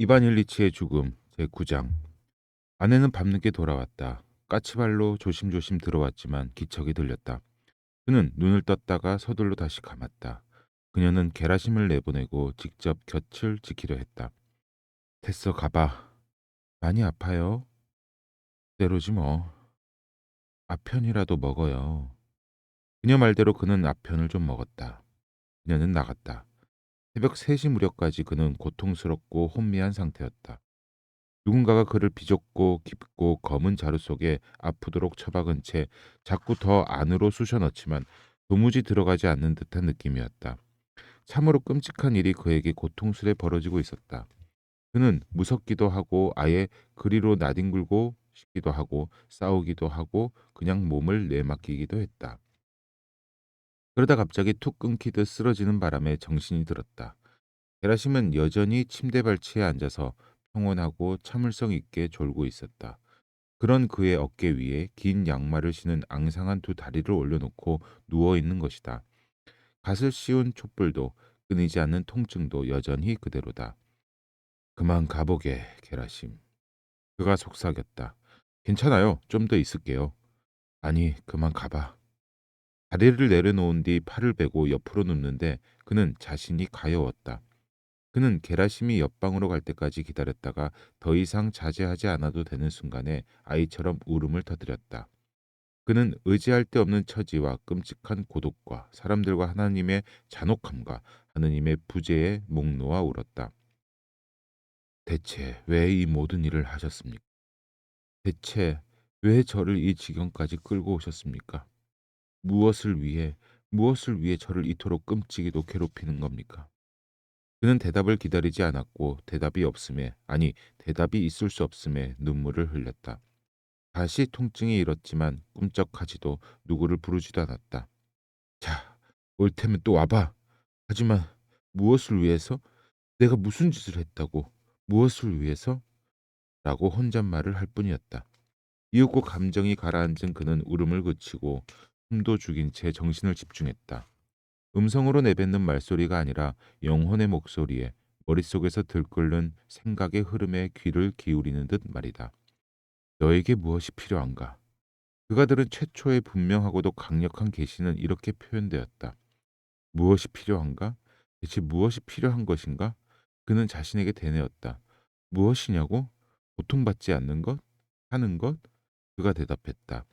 이반 일리치의 죽음 제9장 아내는 밤늦게 돌아왔다. 까치발로 조심조심 들어왔지만 기척이 들렸다. 그는 눈을 떴다가 서둘러 다시 감았다. 그녀는 게라심을 내보내고 직접 곁을 지키려 했다. 됐어 가봐. 많이 아파요? 때로지 뭐. 아편이라도 먹어요. 그녀 말대로 그는 아편을 좀 먹었다. 그녀는 나갔다. 새벽 3시 무렵까지 그는 고통스럽고 혼미한 상태였다. 누군가가 그를 비좁고 깊고 검은 자루 속에 아프도록 처박은 채 자꾸 더 안으로 쑤셔 넣지만 도무지 들어가지 않는 듯한 느낌이었다. 참으로 끔찍한 일이 그에게 고통스레 벌어지고 있었다. 그는 무섭기도 하고 아예 그리로 나뒹굴고 싶기도 하고 싸우기도 하고 그냥 몸을 내맡기기도 했다. 그러다 갑자기 툭 끊기듯 쓰러지는 바람에 정신이 들었다. 게라심은 여전히 침대 발치에 앉아서 평온하고 참을성 있게 졸고 있었다. 그런 그의 어깨 위에 긴 양말을 신은 앙상한 두 다리를 올려놓고 누워 있는 것이다. 갓을 씌운 촛불도 끊이지 않는 통증도 여전히 그대로다. 그만 가보게, 게라심. 그가 속삭였다. 괜찮아요. 좀 더 있을게요. 아니, 그만 가봐. 다리를 내려놓은 뒤 팔을 베고 옆으로 눕는데 그는 자신이 가여웠다. 그는 게라심이 옆방으로 갈 때까지 기다렸다가 더 이상 자제하지 않아도 되는 순간에 아이처럼 울음을 터뜨렸다. 그는 의지할 데 없는 처지와 끔찍한 고독과 사람들과 하나님의 잔혹함과 하느님의 부재에 목 놓아 울었다. 대체 왜 이 모든 일을 하셨습니까? 대체 왜 저를 이 지경까지 끌고 오셨습니까? 무엇을 위해, 무엇을 위해 저를 이토록 끔찍이도 괴롭히는 겁니까? 그는 대답을 기다리지 않았고 대답이 없음에 아니 대답이 있을 수 없음에 눈물을 흘렸다. 다시 통증이 일었지만 꿈쩍하지도 누구를 부르지도 않았다. 자, 올 테면 또 와봐. 하지만 무엇을 위해서? 내가 무슨 짓을 했다고? 무엇을 위해서? 라고 혼잣말을 할 뿐이었다. 이윽고 감정이 가라앉은 그는 울음을 그치고 숨도 죽인 채 정신을 집중했다. 음성으로 내뱉는 말소리가 아니라 영혼의 목소리에 머릿속에서 들끓는 생각의 흐름에 귀를 기울이는 듯 말이다. 너에게 무엇이 필요한가? 그가 들은 최초의 분명하고도 강력한 계시는 이렇게 표현되었다. 무엇이 필요한가? 대체 무엇이 필요한 것인가? 그는 자신에게 되뇌었다. 무엇이냐고? 고통받지 않는 것? 하는 것? 그가 대답했다.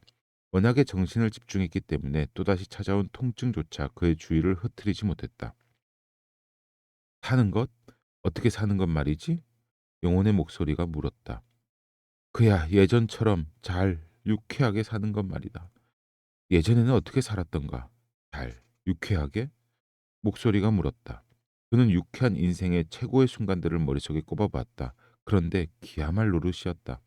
워낙에 정신을 집중했기 때문에 또다시 찾아온 통증조차 그의 주의를 흐트리지 못했다. 사는 것? 어떻게 사는 것 말이지? 영혼의 목소리가 물었다. 그야 예전처럼 잘 유쾌하게 사는 것 말이다. 예전에는 어떻게 살았던가? 잘 유쾌하게? 목소리가 물었다. 그는 유쾌한 인생의 최고의 순간들을 머릿속에 꼽아봤다. 그런데 기야말 노릇이었다.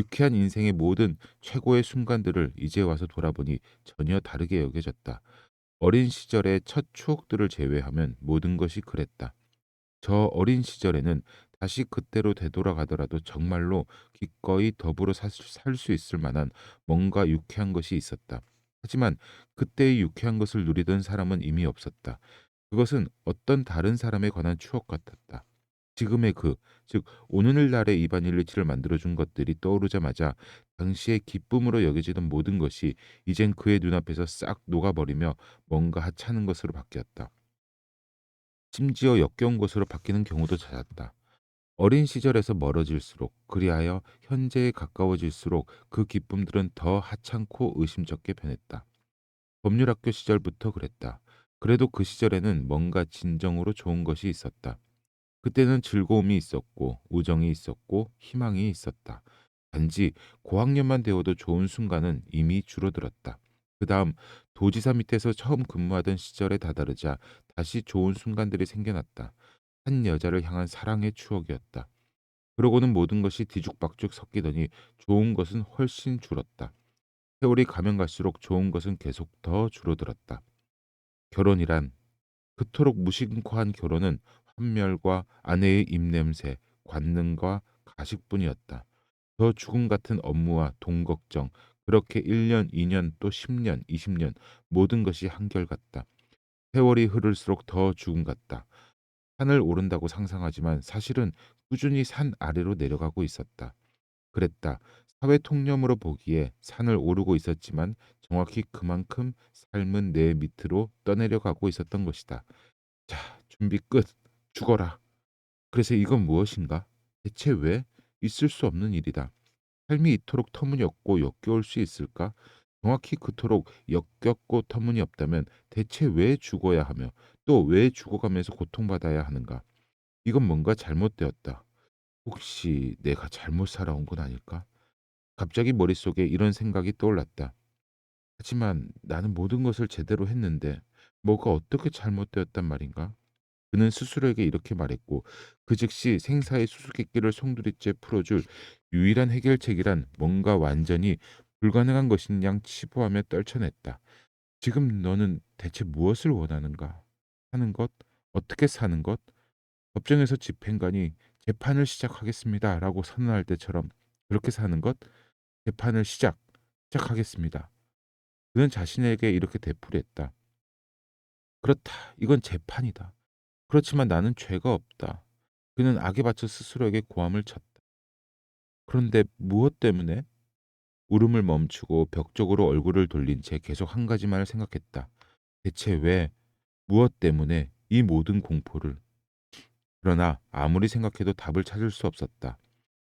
유쾌한 인생의 모든 최고의 순간들을 이제 와서 돌아보니 전혀 다르게 여겨졌다. 어린 시절의 첫 추억들을 제외하면 모든 것이 그랬다. 저 어린 시절에는 다시 그때로 되돌아가더라도 정말로 기꺼이 더불어 살 수 있을 만한 뭔가 유쾌한 것이 있었다. 하지만 그때의 유쾌한 것을 누리던 사람은 이미 없었다. 그것은 어떤 다른 사람에 관한 추억 같았다. 지금의 그, 즉 오늘날의 이반 일리치를 만들어준 것들이 떠오르자마자 당시의 기쁨으로 여겨지던 모든 것이 이젠 그의 눈앞에서 싹 녹아버리며 뭔가 하찮은 것으로 바뀌었다. 심지어 역겨운 것으로 바뀌는 경우도 잦았다. 어린 시절에서 멀어질수록 그리하여 현재에 가까워질수록 그 기쁨들은 더 하찮고 의심쩍게 변했다. 법률학교 시절부터 그랬다. 그래도 그 시절에는 뭔가 진정으로 좋은 것이 있었다. 그때는 즐거움이 있었고 우정이 있었고 희망이 있었다. 단지 고학년만 되어도 좋은 순간은 이미 줄어들었다. 그 다음 도지사 밑에서 처음 근무하던 시절에 다다르자 다시 좋은 순간들이 생겨났다. 한 여자를 향한 사랑의 추억이었다. 그러고는 모든 것이 뒤죽박죽 섞이더니 좋은 것은 훨씬 줄었다. 세월이 가면 갈수록 좋은 것은 계속 더 줄어들었다. 결혼이란 그토록 무심코한 결혼은 환멸과 아내의 입냄새, 관능과 가식뿐이었다. 저 죽음 같은 업무와 돈 걱정, 그렇게 1년, 2년, 또 10년, 20년 모든 것이 한결같다. 세월이 흐를수록 더 죽음 같다. 산을 오른다고 상상하지만 사실은 꾸준히 산 아래로 내려가고 있었다. 그랬다. 사회 통념으로 보기에 산을 오르고 있었지만 정확히 그만큼 삶은 내 밑으로 떠내려가고 있었던 것이다. 자, 준비 끝. 죽어라. 그래서 이건 무엇인가? 대체 왜? 있을 수 없는 일이다. 삶이 이토록 터무니없고 역겨울 수 있을까? 정확히 그토록 역겹고 터무니없다면 대체 왜 죽어야 하며 또 왜 죽어가면서 고통받아야 하는가? 이건 뭔가 잘못되었다. 혹시 내가 잘못 살아온 건 아닐까? 갑자기 머릿속에 이런 생각이 떠올랐다. 하지만 나는 모든 것을 제대로 했는데 뭐가 어떻게 잘못되었단 말인가? 그는 스스로에게 이렇게 말했고 그 즉시 생사의 수수께끼를 송두리째 풀어줄 유일한 해결책이란 뭔가 완전히 불가능한 것인 양 치부하며 떨쳐냈다. 지금 너는 대체 무엇을 원하는가? 사는 것? 어떻게 사는 것? 법정에서 집행관이 재판을 시작하겠습니다 라고 선언할 때처럼 그렇게 사는 것? 재판을 시작, 시작하겠습니다. 그는 자신에게 이렇게 되풀이했다. 그렇다. 이건 재판이다. 그렇지만 나는 죄가 없다. 그는 악에 바쳐 스스로에게 고함을 쳤다. 그런데 무엇 때문에? 울음을 멈추고 벽 쪽으로 얼굴을 돌린 채 계속 한 가지만을 생각했다. 대체 왜, 무엇 때문에 이 모든 공포를? 그러나 아무리 생각해도 답을 찾을 수 없었다.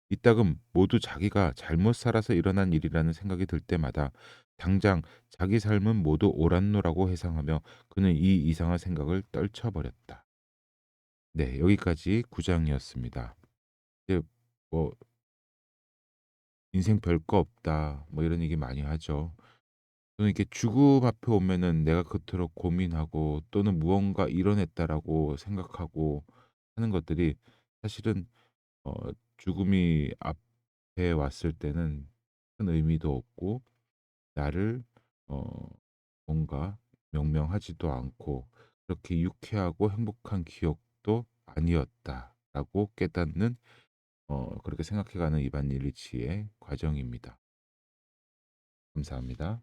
이따금 모두 자기가 잘못 살아서 일어난 일이라는 생각이 들 때마다 당장 자기 삶은 모두 옳았노라고 회상하며 그는 이 이상한 생각을 떨쳐버렸다. 네, 여기까지 9 장이었습니다. 이제 뭐 인생 별거 없다. 뭐 이런 얘기 많이 하죠. 저는 이렇게 죽음 앞에 오면은 내가 그토록 고민하고 또는 무언가 이뤄냈다라고 생각하고 하는 것들이 사실은 어 죽음이 앞에 왔을 때는 큰 의미도 없고 나를 어 뭔가 명명하지도 않고 그렇게 유쾌하고 행복한 기억 도 아니었다라고 깨닫는 어 그렇게 생각해 가는 이반 일리치의 과정입니다. 감사합니다.